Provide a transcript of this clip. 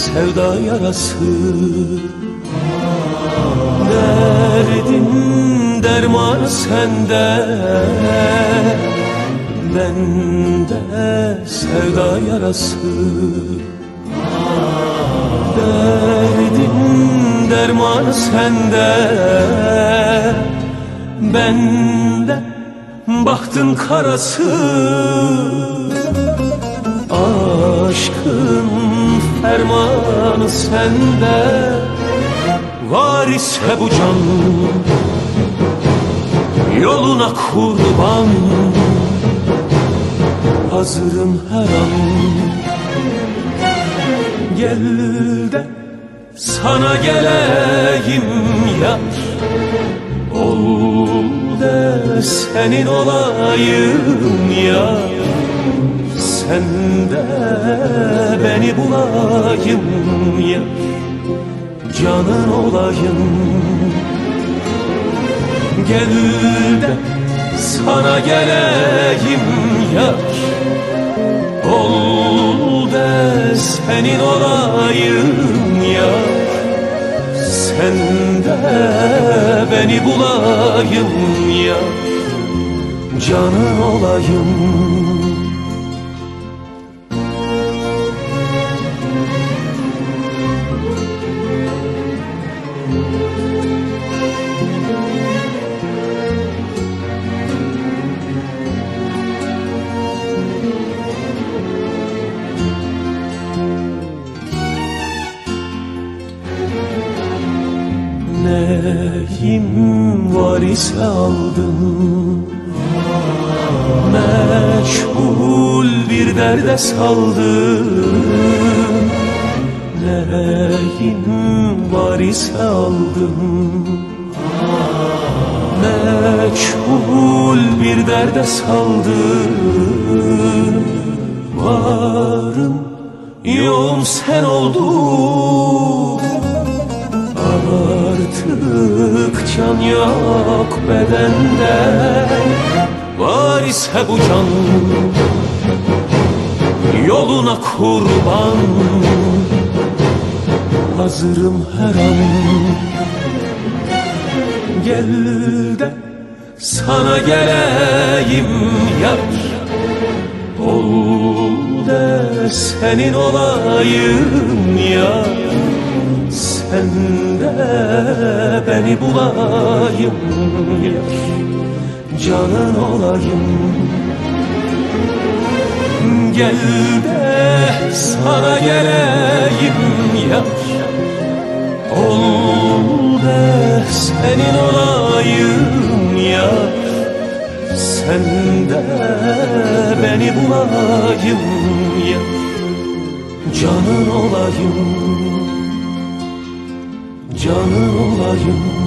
sevda yarası. Derdim derman sende. Bende sevda yarası. Derdim derman sende. Bende bahtın karası. Aşkın fermanı sende. Var ise bu can Yoluna kurban. Hazırım her an. Gel de sana geleyim yar Ol de senin olayım yar Sen de beni bulayım yar Canın olayım. Gel de sana geleyim yar Ol de senin olayım yar Sen de beni bulayım yar Canın olayım Neyim var ise aldım. Meşgul bir derde saldım. Neyim var ise aldım. Meşgul bir derde saldım. Varım yoğum sen oldun Artık can yok bedende. Var ise bu can. Yoluna kurban. Hazırım her an. Gel de sana geleyim yar. Ol de senin olayım yar de beni bulayım. Canın olayım. Gel de sana geleyim yar. Ol de senin olayım yar. Sen de beni bulayım yar. Canın olayım canın olayım